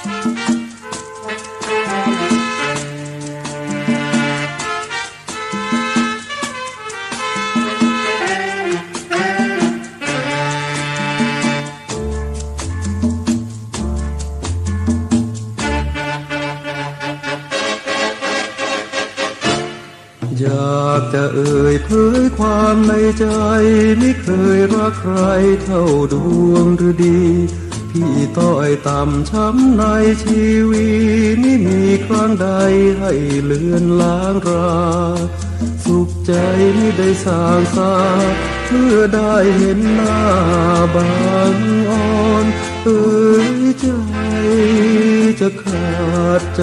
อยากจะเอ่ยเผยความในใจ ไม่เคยรักใครเท่าดวงฤดี พี่ต้อยต่ำช้ำในชีวิตนี่มีครั้งใดให้เลือนล้างรา สุขใจไม่ได้สร้างสาเพื่อได้เห็นหน้าบางอ่อนเอ่ยใจจะขาดใจ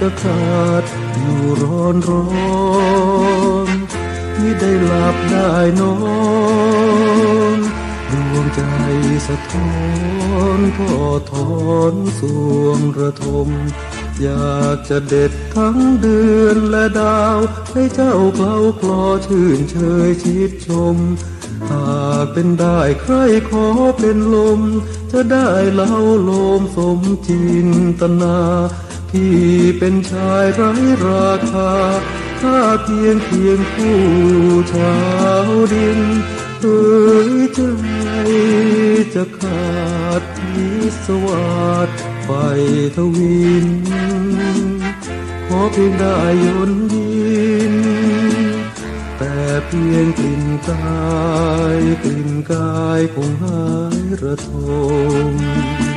จะขาดอยู่ร้อนร้อนไม่ได้หลับได้นอน ดวงใจสะท้อนพ่อถอนสวงระทม อยากจะเด็ดทั้งเดือนและดาว ให้เจ้าเคล้าคลอชื่นเชยชิดชม หากเป็นได้ใครขอเป็นลม จะได้เล่าลมสมจินตนาพี่เป็นชายไร้ราคาค่าเพียงเพียงผู้ชาวดิ จะขาดนิสวัสไฟทวิน ขอเพียงได้ยนยิน แต่เพียงกลิ่นกายกลิ่นกายคงหายระทม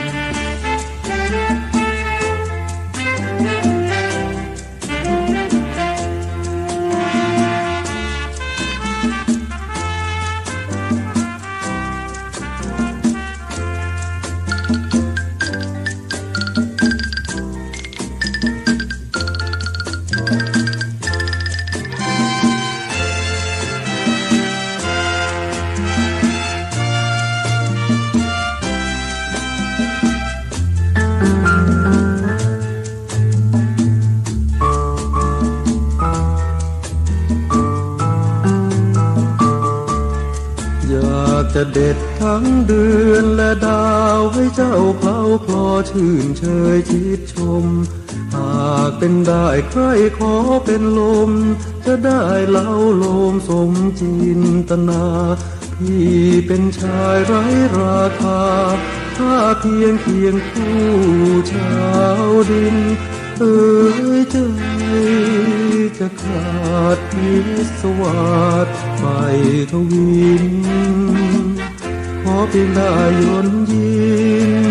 ากจะเด็ดทั้งเดือนและดาวให้เจ้าเคล้าคลอชื่นเชยชิดชม หากเป็นได้ใครขอเป็นลม จะได้เล่าลมสมจินตนาพี่เป็นชายไร้ราคาถ้าเพียงเพียงผู้ชาวดินเอ่ยใจ จะขาดพิสวาสไฟทวิน ขอเพียงได้ยนยิน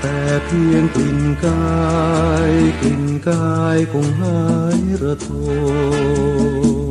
แต่เพียงกลิ่นกายกลิ่นกายคงหายระทม